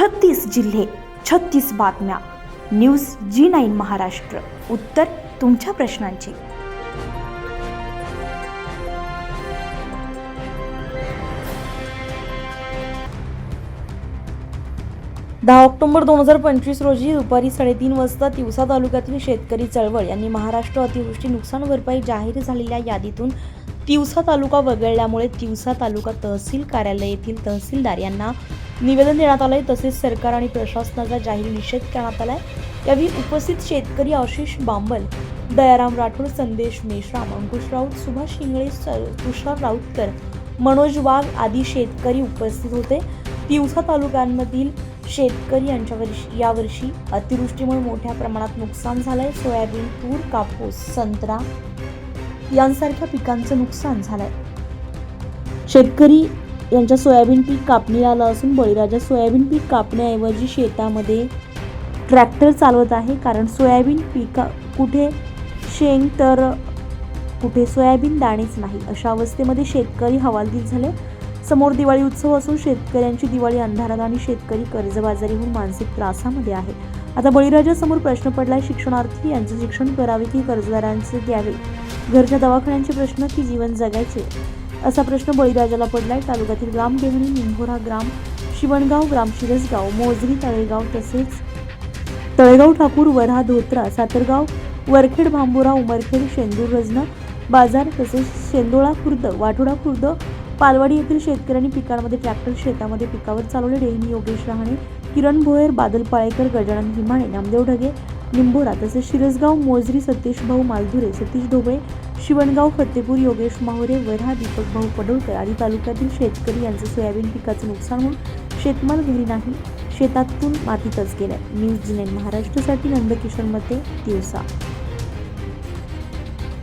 छत्तीस जिल्हे छत्तीस बातम्या. News G nine Maharashtra. उत्तर तुमच्या प्रश्नांची. दहा ऑक्टोबर दोन हजार पंचवीस रोजी दुपारी साडेतीन वाजता तिवसा तालुक्यातील शेतकरी चळवळ यांनी महाराष्ट्र अतिवृष्टी नुकसान भरपाई जाहीर झालेल्या यादीतून तिवसा तालुका वगळल्यामुळे तिवसा तालुका तहसील कार्यालय येथील तहसीलदार यांना निवेदन देण्यात आलंय तसेच सरकार आणि प्रशासनाचा जाहीर निषेध करण्यात आलाय. यावेळी उपस्थित शेतकरी आशिष बांबल दयाराम राठोड संदेश मेश्राम अंकुश राऊत सुभाष शिंगळे तुषार राऊतकर मनोज वाघ आदी शेतकरी उपस्थित होते. तिवसा तालुक्यांमधील शेतकरी यांच्यावर यावर्षी अतिवृष्टीमुळे मोठ्या प्रमाणात नुकसान झालंय. सोयाबीन तूर कापूस संत्रा यांसारख्या पिकांचं नुकसान झालंय. शेतकरी यांच्या सोयाबीन पीक कापणी आलं असून बळीराजा सोयाबीन पीक कापण्याऐवजी शेतामध्ये ट्रॅक्टर चालवत आहे. कारण सोयाबीन पिका कुठे शेंग तर कुठे सोयाबीन दाणेच नाही. अशा अवस्थेमध्ये शेतकरी हवालदिल झाले. समोर दिवाळी उत्सव असून शेतकऱ्यांची दिवाळी अंधारात आणि शेतकरी कर्जबाजारी होऊन मानसिक त्रासामध्ये आहे. आता बळीराजासमोर प्रश्न पडला शिक्षणार्थी यांचे शिक्षण करावे की कर्जदारांचे द्यावे? घरच्या दवाखान्यांचे प्रश्न की जीवन जगायचे? असा प्रश्न बळीराजाला पडलाय. तालुक्यातील ग्राम देवणी निंभोरा ग्राम शिवणगाव ग्राम शिरसगाव मोजरी तळेगाव तसेच तळेगाव ठाकूर वरहा धोत्रा सातरगाव वरखेड भांबुरा उमरखेड शेंदूर रजन बाजार तसेच शेंदोळा खुर्द वाठोडा खुर्द पालवाडी येथील शेतकऱ्यांनी पिकांमध्ये ट्रॅक्टर शेतामध्ये पिकावर चालवले. डेहनी योगेश रहाणे किरण भोयर बादल पाळेकर गजानन हिमाणे नामदेव ढगे निंबोरा तसेच शिरसगाव मोजरी सतीश भाऊ मालधुरे सतीश ढोबळे शिवणगाव फतेपूर योगेश माहुरे वऱ्हा दीपक भाऊ पडोळकर आदी तालुक्यातील शेतकरी यांचं सोयाबीन पिकाचं नुकसान होऊन शेतमाल घरी नाही. शेतातून मातीतच गेलाय. न्यूज जिनेन महाराष्ट्रासाठी नंदकिशोर मते दिवसा.